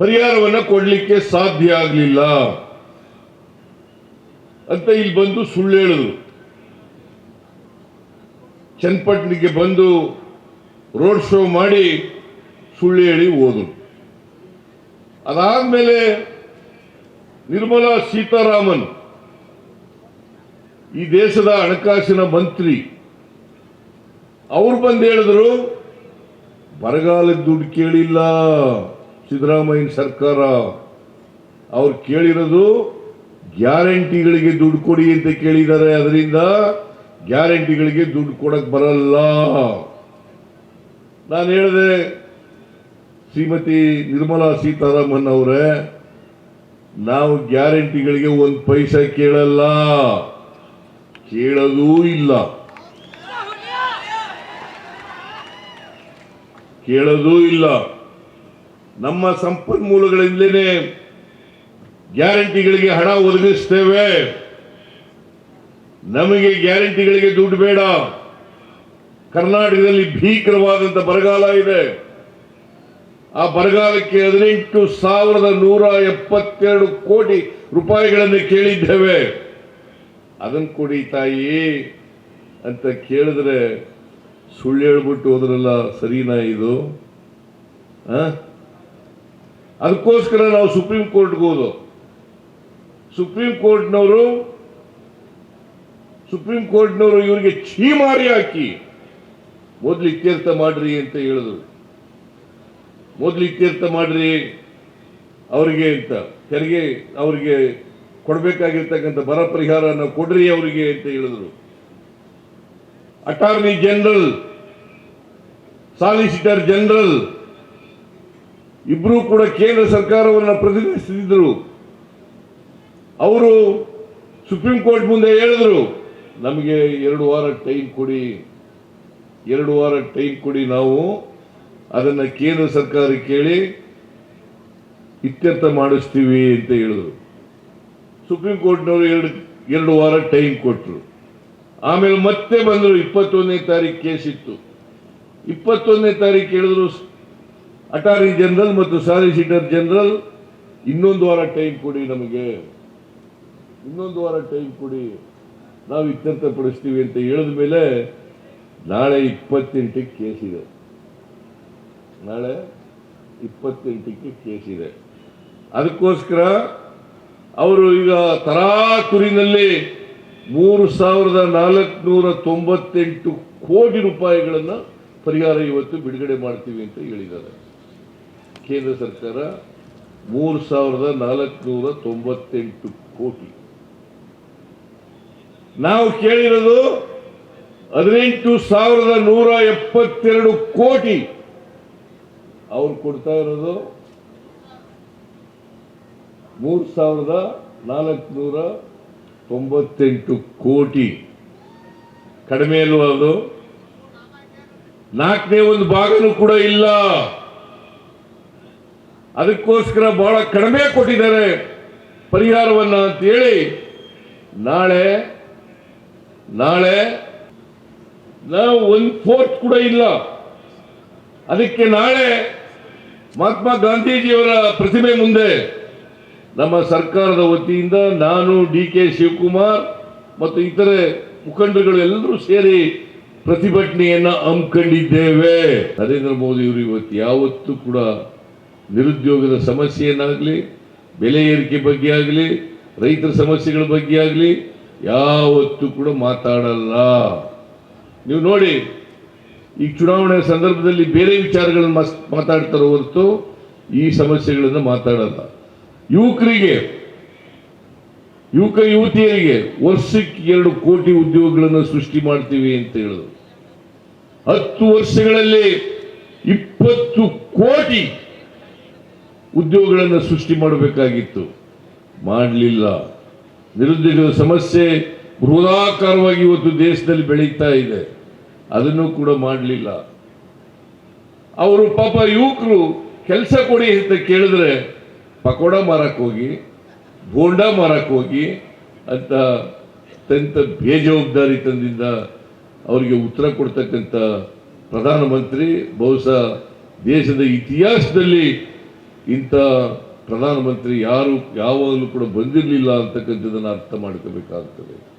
ಪರಿಹಾರವನ್ನ ಕೊಡ್ಲಿಕ್ಕೆ ಸಾಧ್ಯ ಆಗಲಿಲ್ಲ. ಅಂತ ಇಲ್ಲಿ ಬಂದು ಸುಳ್ಳು ಹೇಳಿದ್ರು ಚನ್ನಪಟ್ಟಣಕ್ಕೆ ಬಂದು ರೋಡ್ ಶೋ ಮಾಡಿ ಸುಳ್ಳು ಹೇಳಿ ಹೋದರು. ಅದಾದ್ಮೇಲೆ ನಿರ್ಮಲಾ ಸೀತಾರಾಮನ್, ಈ ದೇಶದ ಹಣಕಾಸಿನ ಮಂತ್ರಿ, ಅವ್ರು ಬಂದು ಹೇಳಿದ್ರು, ಬರಗಾಲದ ದುಡ್ಡು ಕೇಳಿಲ್ಲ. ಸಿದ್ದರಾಮಯ್ಯ ಸರ್ಕಾರ, ಅವ್ರು ಕೇಳಿರೋದು ಗ್ಯಾರಂಟಿಗಳಿಗೆ ದುಡ್ಡು ಕೊಡಿ ಅಂತ ಕೇಳಿದ್ದಾರೆ. ಅದರಿಂದ ಗ್ಯಾರಂಟಿಗಳಿಗೆ ದುಡ್ಡು ಕೊಡಕ್ ಬರಲ್ಲ. ನಾನು ಹೇಳಿದೆ ಶ್ರೀಮತಿ ನಿರ್ಮಲಾ ಸೀತಾರಾಮನ್ ಅವರೇ, ನಾವು ಗ್ಯಾರಂಟಿಗಳಿಗೆ ಒಂದು ಪೈಸಾ ಕೇಳಲ್ಲ. ಕೇಳೋದೂ ಇಲ್ಲ. ಕೇಳೋದೂ ಇಲ್ಲ. ನಮ್ಮ ಸಂಪನ್ಮೂಲಗಳಿಂದಲೇ ಗ್ಯಾರಂಟಿಗಳಿಗೆ ಹಣ ಒದಗಿಸ್ತೇವೆ. ನಮಗೆ ಗ್ಯಾರಂಟಿಗಳಿಗೆ ದುಡ್ಡು ಬೇಡ. ಕರ್ನಾಟಕದಲ್ಲಿ ಭೀಕರವಾದಂತ ಬರಗಾಲ ಇದೆ. ಆ ಬರಗಾಲಕ್ಕೆ ಹದಿನೆಂಟು ಸಾವಿರದ ನೂರ ಎಪ್ಪತ್ತೆರಡು ಕೋಟಿ ರೂಪಾಯಿಗಳನ್ನು ಕೇಳಿದ್ದೇವೆ. ಅದನ್ನು ಕೊಡಿ ತಾಯಿ ಅಂತ ಕೇಳಿದ್ರೆ ಸುಳ್ಳು ಹೇಳ್ಬಿಟ್ಟು ಹೋದ್ರಲ್ಲ ಸರಿನಾ ಇದು? ಆ? ಅದಕ್ಕೋಸ್ಕರ ನಾವು ಸುಪ್ರೀಂ ಕೋರ್ಟ್ಗೆ ಹೋದು. ಸುಪ್ರೀಂ ಕೋರ್ಟ್ನವರು ಸುಪ್ರೀಂ ಕೋರ್ಟ್ನವರು ಇವರಿಗೆ ಛೀಮಾರಿ ಹಾಕಿ, ಮೊದಲು ಇತ್ಯರ್ಥ ಮಾಡ್ರಿ ಅಂತ ಹೇಳಿದ್ರು. ಮೊದಲು ಇತ್ಯರ್ಥ ಮಾಡ್ರಿ ಅವರಿಗೆ ಅಂತ, ತೆರಿಗೆ ಅವರಿಗೆ ಕೊಡಬೇಕಾಗಿರ್ತಕ್ಕಂಥ ಬರ ಪರಿಹಾರನ ಕೊಡ್ರಿ ಅವರಿಗೆ ಅಂತ ಹೇಳಿದ್ರು. ಅಟಾರ್ನಿ ಜನರಲ್ ಸಾಲಿಸಿಟರ್ ಜನರಲ್ ಇಬ್ರು ಕೂಡ ಕೇಂದ್ರ ಸರ್ಕಾರವನ್ನು ಪ್ರತಿನಿಧಿಸುತ್ತಿದ್ದರು ಅವರು ಸುಪ್ರೀಂ ಕೋರ್ಟ್ ಮುಂದೆ ಹೇಳಿದ್ರು, ನಮಗೆ ಎರಡು ವಾರ ಟೈಮ್ ಕೊಡಿ, ಎರಡು ವಾರ ಟೈಮ್ ಕೊಡಿ ನಾವು ಅದನ್ನು ಕೇಂದ್ರ ಸರ್ಕಾರ ಕೇಳಿ ಇತ್ಯರ್ಥ ಮಾಡಿಸ್ತೀವಿ ಅಂತ ಹೇಳಿದರು. ಸುಪ್ರೀಂ ಕೋರ್ಟ್ನವರು ಎರಡು ಎರಡು ವಾರ ಟೈಮ್ ಕೊಟ್ಟರು ಆಮೇಲೆ ಮತ್ತೆ ಬಂದರು, ಇಪ್ಪತ್ತೊಂದನೇ ತಾರೀಕು ಕೇಸ್ ಇತ್ತು. ಇಪ್ಪತ್ತೊಂದನೇ ತಾರೀಕು ಹೇಳಿದ್ರು ಅಟಾರ್ನಿ ಜನರಲ್ ಮತ್ತು ಸಾಲಿಸಿಟರ್ ಜನರಲ್ ಇನ್ನೊಂದು ವಾರ ಟೈಮ್ ಕೊಡಿ ನಮಗೆ. ಇನ್ನೊಂದು ವಾರ ಟೈಮ್ ಕೊಡಿ. ನಾವು ಇತ್ಯರ್ಥಪಡಿಸ್ತೀವಿ ಅಂತ ಹೇಳಿದ ಮೇಲೆ ನಾಳೆ ಇಪ್ಪತ್ತೆಂಟಕ್ಕೆ ಕೇಸ್ ಇದೆ. ನಾಳೆ ಇಪ್ಪತ್ತೆಂಟಕ್ಕೆ ಕೇಸ್ ಇದೆ. ಅದಕ್ಕೋಸ್ಕರ ಅವರು ಈಗ ತರಾತುರಿನಲ್ಲಿ ಮೂರು ಸಾವಿರದ ನಾಲ್ಕುನೂರ ತೊಂಬತ್ತೆಂಟು ಕೋಟಿ ರೂಪಾಯಿಗಳನ್ನು ಪರಿಹಾರ ಇವತ್ತು ಬಿಡುಗಡೆ ಮಾಡ್ತೀವಿ ಅಂತ ಹೇಳಿದ್ದಾರೆ. ಕೇಂದ್ರ ಸರ್ಕಾರ ಮೂರು ಸಾವಿರದ ನಾಲ್ಕುನೂರ ತೊಂಬತ್ತೆಂಟು ಕೋಟಿ. ನಾವು ಕೇಳಿರೋದು ಹದಿನೆಂಟು ಸಾವಿರದ ನೂರ ಎಪ್ಪತ್ತೆರಡು ಕೋಟಿ. ಅವ್ರು ಕೊಡ್ತಾ ಇರೋದು ಮೂರು ಸಾವಿರದ ನಾಲ್ಕುನೂರ ತೊಂಬತ್ತೆಂಟು ಕೋಟಿ. ಕಡಿಮೆ ಅಲ್ವಾ ಅದು? ನಾಲ್ಕನೇ ಒಂದು ಭಾಗನೂ ಕೂಡ ಇಲ್ಲ. ಅದಕ್ಕೋಸ್ಕರ ಬಹಳ ಕಡಿಮೆ ಕೊಟ್ಟಿದ್ದಾರೆ ಪರಿಹಾರವನ್ನು ಅಂತೇಳಿ ನಾಳೆ ನಾಳೆ ನಾವು ಒಂದು ಫೋರ್ತ್ ಕೂಡ ಇಲ್ಲ. ಅದಕ್ಕೆ ನಾಳೆ ಮಹಾತ್ಮ ಗಾಂಧೀಜಿಯವರ ಪ್ರತಿಮೆ ಮುಂದೆ ನಮ್ಮ ಸರ್ಕಾರದ ವತಿಯಿಂದ ನಾನು ಡಿ ಕೆ ಶಿವಕುಮಾರ್ ಮತ್ತು ಇತರೆ ಮುಖಂಡರುಗಳು ಎಲ್ಲರೂ ಸೇರಿ ಪ್ರತಿಭಟನೆಯನ್ನು ಹಮ್ಮಿಕೊಂಡಿದ್ದೇವೆ. ನರೇಂದ್ರ ಮೋದಿ ಅವರು ಇವತ್ತು ಯಾವತ್ತೂ ಕೂಡ ನಿರುದ್ಯೋಗದ ಸಮಸ್ಯೆಯನ್ನಾಗಲಿ, ಬೆಲೆ ಏರಿಕೆ ಬಗ್ಗೆ ಆಗಲಿ ರೈತರ ಸಮಸ್ಯೆಗಳ ಬಗ್ಗೆ ಆಗಲಿ ಯಾವತ್ತೂ ಕೂಡ ಮಾತಾಡಲ್ಲ. ನೀವು ನೋಡಿ, ಈ ಚುನಾವಣೆ ಸಂದರ್ಭದಲ್ಲಿ ಬೇರೆ ವಿಚಾರಗಳನ್ನು ಮಾತಾಡ್ತಾರ ಹೊರತು ಈ ಸಮಸ್ಯೆಗಳನ್ನು ಮಾತಾಡಲ್ಲ. ಯುವಕರಿಗೆ, ಯುವಕ ಯುವತಿಯರಿಗೆ ವರ್ಷಕ್ಕೆ ಎರಡು ಕೋಟಿ ಉದ್ಯೋಗಗಳನ್ನು ಸೃಷ್ಟಿ ಮಾಡ್ತೀವಿ ಅಂತ ಹೇಳಿದ್ರು. ಹತ್ತು ವರ್ಷಗಳಲ್ಲಿ ಇಪ್ಪತ್ತು ಕೋಟಿ ಉದ್ಯೋಗಗಳನ್ನು ಸೃಷ್ಟಿ ಮಾಡಬೇಕಾಗಿತ್ತು. ಮಾಡಲಿಲ್ಲ. ನಿರುದ್ಯೋಗದ ಸಮಸ್ಯೆ ಬೃಹದಾಕಾರವಾಗಿ ಇವತ್ತು ದೇಶದಲ್ಲಿ ಬೆಳೀತಾ ಇದೆ. ಅದನ್ನು ಕೂಡ ಮಾಡಲಿಲ್ಲ. ಅವರು ಪಾಪ ಯುವಕರು ಕೆಲಸ ಕೊಡಿ ಅಂತ ಕೇಳಿದ್ರೆ ಪಕೋಡ ಮಾರಕ್ಕೋಗಿ ಬೋಂಡ ಮಾರಕ್ಕೋಗಿ ಅಂತ ಅತ್ಯಂತ ಬೇಜವಾಬ್ದಾರಿತನದಿಂದ ಅವರಿಗೆ ಉತ್ತರ ಕೊಡ್ತಕ್ಕಂಥ ಪ್ರಧಾನಮಂತ್ರಿ ಬಹುಶಃ ದೇಶದ ಇತಿಹಾಸದಲ್ಲಿ ಇಂಥ ಪ್ರಧಾನಮಂತ್ರಿ ಯಾರು ಯಾವಾಗಲೂ ಕೂಡ ಬಂದಿರಲಿಲ್ಲ ಅಂತಕ್ಕಂಥದ್ದನ್ನು ಅರ್ಥ ಮಾಡ್ಕೋಬೇಕಾಗ್ತದೆ.